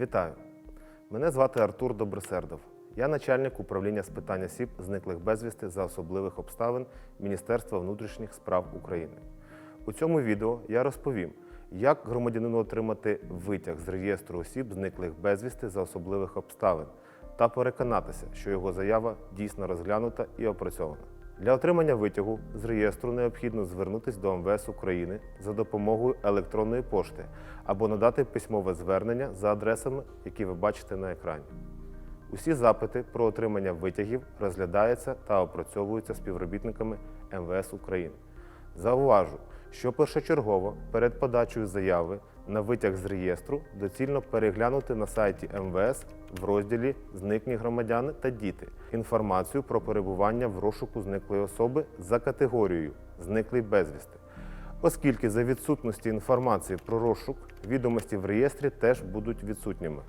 Вітаю! Мене звати Артур Добросердов. Я начальник управління з питань осіб, зниклих безвісти за особливих обставин Міністерства внутрішніх справ України. У цьому відео я розповім, як громадянину отримати витяг з реєстру осіб, зниклих безвісти за особливих обставин, та переконатися, що його заява дійсно розглянута і опрацьована. Для отримання витягу з реєстру необхідно звернутися до МВС України за допомогою електронної пошти або надати письмове звернення за адресами, які ви бачите на екрані. Усі запити про отримання витягів розглядаються та опрацьовуються співробітниками МВС України. Зауважу, що першочергово перед подачею заяви на витяг з реєстру доцільно переглянути на сайті МВС в розділі Зникні громадяни та діти інформацію про перебування в розшуку зниклої особи за категорією Зниклий безвісти. Оскільки за відсутності інформації про розшук відомості в реєстрі теж будуть відсутніми.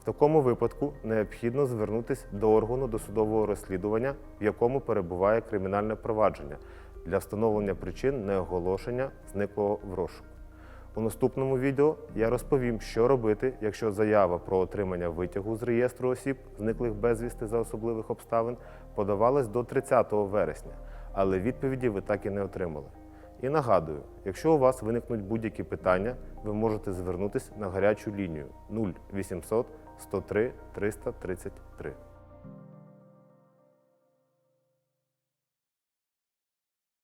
В такому випадку необхідно звернутися до органу досудового розслідування, в якому перебуває кримінальне провадження для встановлення причин неоголошення зниклого в розшук. У наступному відео я розповім, що робити, якщо заява про отримання витягу з реєстру осіб, зниклих безвісти за особливих обставин, подавалась до 30 вересня, але відповіді ви так і не отримали. І нагадую, якщо у вас виникнуть будь-які питання, ви можете звернутися на гарячу лінію 0800 103 333.